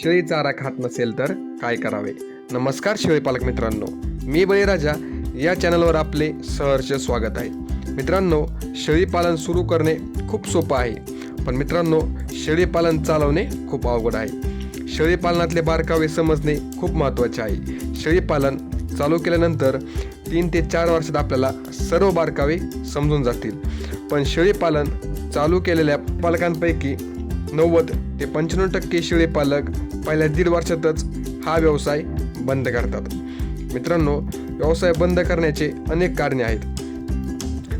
शेळी चारा खात नसेल तर काय करावे? नमस्कार शेळी पालक मित्रांनो मी बळीराजा या चॅनलवर आपले सहर्ष स्वागत आहे. मित्रांनो शेळीपालन सुरू करणे खूप सोपं आहे पण मित्रांनो शेळीपालन चालवणे खूप अवघड आहे. शेळीपालनातले बारकावे समजणे खूप महत्त्वाचे आहे. शेळीपालन चालू केल्यानंतर तीन ते चार वर्षात आपल्याला सर्व बारकावे समजून जातील. पण शेळीपालन चालू केलेल्या पालकांपैकी नव्वद ते पंच्याण्णव टक्के शेळी पालक पहिल्या दीड वर्षातच हा व्यवसाय बंद करतात. मित्रांनो व्यवसाय बंद करण्याचे अनेक कारणे आहेत.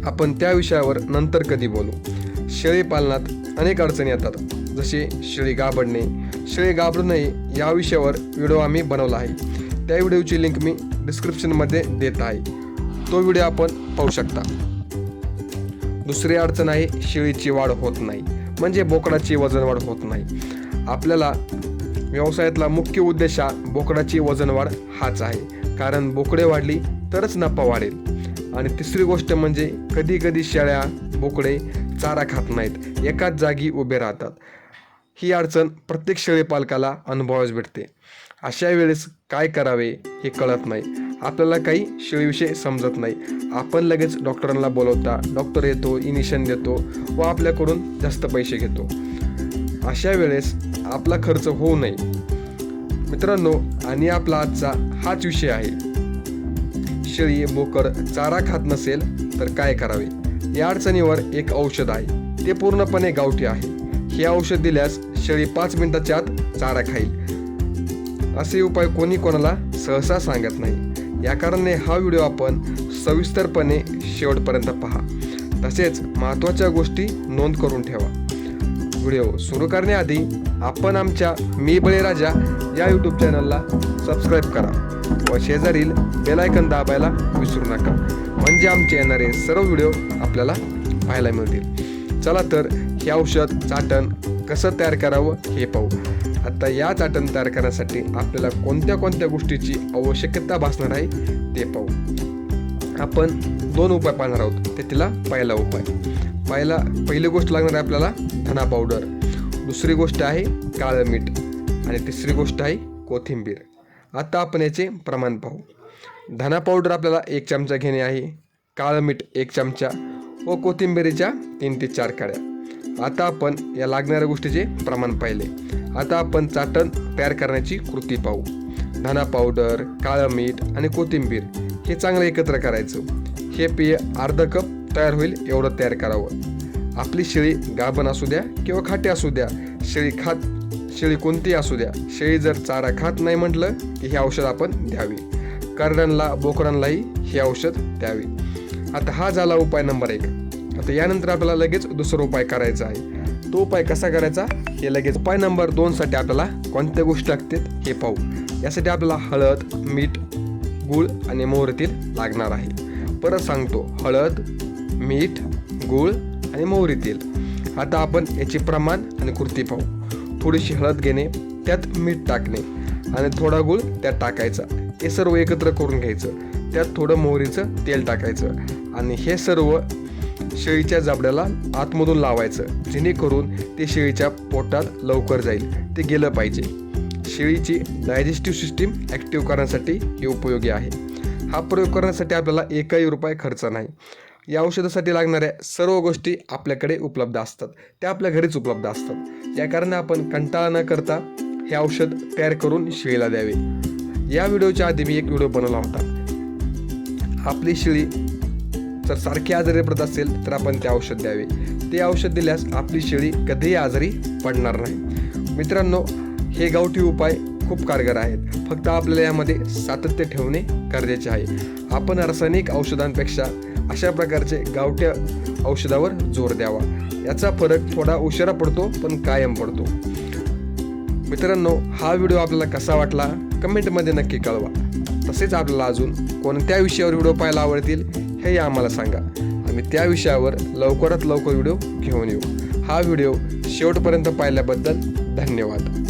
आपण त्या विषयावर नंतर कधी बोलू. शेळी पालनात अनेक अडचणी येतात. जसे शेळी गाबडणे शेळी घाबरू नये या विषयावर व्हिडिओ आम्ही बनवला आहे. त्या व्हिडिओची लिंक मी डिस्क्रिप्शनमध्ये देत आहे. तो व्हिडिओ आपण पाहू शकता. दुसरी अडचण आहे शेळीची वाढ होत नाही. म्हणजे बोकडाची वजन वाढ होत नाही. आपल्याला व्यवसायातला मुख्य उद्देश हा बोकडाची वजन वाढ हाच आहे. कारण बोकडे वाढली तरच नफा वाढेल. आणि तिसरी गोष्ट म्हणजे कधी कधी शेळ्या बोकडे चारा खात नाहीत. एकाच जागी उभे राहतात. ही अडचण प्रत्येक शेळीपालकाला अनुभवास भेटते. अशा वेळेस काय करावे हे कळत नाही. आपल्याला काही शेळीविषयी समजत नाही. आपण लगेच डॉक्टरांना बोलवता डॉक्टर येतो इनिशन देतो व आपल्याकडून जास्त पैसे घेतो. अशा वेळेस आपला खर्च होऊ नये. मित्रांनो आणि आपला आजचा हाच विषय आहे. शेळी बोकड चारा खात नसेल तर काय करावे? या अडचणीवर एक औषध आहे. ते पूर्णपणे गावठी आहे. हे औषध दिल्यास शेळी पाच मिनिटाच्या आत चारा खाईल. असे उपाय कोणी कोणाला सहसा सांगत नाही. या कारणाने हा व्हिडिओ आपण सविस्तरपणे शेवटपर्यंत पहा. तसेच महत्त्वाच्या गोष्टी नोंद करून ठेवा. व्हिडिओ सुरू करण्याआधी आपण आमच्या मी बळीराजा या यूट्यूब चॅनलला सबस्क्राईब करा व शेजारील बेलायकन दाबायला विसरू नका. म्हणजे आमचे येणारे सर्व व्हिडिओ आपल्याला पाहायला मिळतील. चला तर हे औषध चाटण कसं तयार करावं हे पाहू. आता या चाटण तयार करण्यासाठी आपल्याला कोणत्या कोणत्या गोष्टीची आवश्यकता भासणार आहे ते पाहू. आपण दोन उपाय पाहणार आहोत. ते तिला पहिला उपाय. पहिला पहिली गोष्ट लागणार आहे आपल्याला धना पावडर दुसरी गोष्ट आहे काळं मीठ. आणि तिसरी गोष्ट आहे कोथिंबीर. आता आपण याचे प्रमाण पाहू. धना पावडर आपल्याला एक चमचा घेणे आहे काळं मीठ एक चमचा व कोथिंबीरीच्या तीन ते चार काड्या. आता आपण या लागणाऱ्या गोष्टीचे प्रमाण पाहिले. आता आपण चाटण तयार करण्याची कृती पाहू. धना पावडर काळं मीठ आणि कोथिंबीर हे चांगलं एकत्र करायचं. हे पेय अर्ध कप तयार होईल एवढं तयार करावं. आपली शेळी गाभण असू द्या किंवा खाटी असू द्या शेळी खात शेळी कोणतीही असू द्या शेळी जर चारा खात नाही म्हटलं की हे औषध आपण द्यावी. करड्यांना बोकडांनाही हे औषध द्यावे. आता हा झाला उपाय नंबर एक. आता यानंतर आपल्याला लगेच दुसरा उपाय करायचा आहे. तो उपाय कसा करायचा? हे लगेच उपाय नंबर दोनसाठी आपल्याला कोणत्या गोष्टी लागतात हे पाहू. यासाठी आपल्याला हळद मीठ गूळ आणि मोहरीतील लागणार आहे. परत सांगतो हळद मीठ गूळ आणि मोहरी तेल. आता आपण याचे प्रमाण आणि कृती पाहू. थोडीशी हळद घेणे त्यात मीठ टाकणे आणि थोडा गूळ त्यात टाकायचा. हे सर्व एकत्र करून घ्यायचं. त्यात थोडं मोहरीचं तेल टाकायचं आणि हे सर्व शेळीच्या जाबड्याला आतमधून लावायचं जेणेकरून ते शेळीच्या पोटात लवकर जाईल. ते गेलं पाहिजे. शेळीची डायजेस्टिव्ह सिस्टीम ॲक्टिव्ह करण्यासाठी हे उपयोगी आहे. हा प्रयोग करण्यासाठी आपल्याला एकही रुपये खर्च नाही. या औषधासाठी लागणाऱ्या सर्व गोष्टी आपल्याकडे उपलब्ध असतात. त्या आपल्या घरीच उपलब्ध असतात. या कारणाने आपण कंटाळा न करता हे औषध तयार करून शेळीला द्यावे. या व्हिडिओच्या आधी मी एक व्हिडिओ बनवला होता. आपली शेळी जर सारखी आजारी पडत असेल तर आपण ते औषध द्यावे. ते औषध दिल्यास आपली शेळी कधीही आजारी पडणार नाही. मित्रांनो हे गावठी उपाय खूप कारगर आहेत. फक्त आपल्याला यामध्ये सातत्य ठेवणे गरजेचे आहे. आपण रासायनिक औषधांपेक्षा अशा प्रकारचे गावठ्या औषधावर जोर द्यावा. याचा फरक थोडा उशिरा पडतो पण कायम पडतो. मित्रांनो हा व्हिडिओ आपल्याला कसा वाटला? कमेंटमध्ये नक्की कळवा. तसेच आपल्याला अजून कोणत्या विषयावर व्हिडिओ पाहायला आवडतील हे आम्हाला सांगा. आम्ही त्या विषयावर लवकरात लवकर व्हिडिओ घेऊन येऊ. हा व्हिडिओ शेवटपर्यंत पाहिल्याबद्दल धन्यवाद.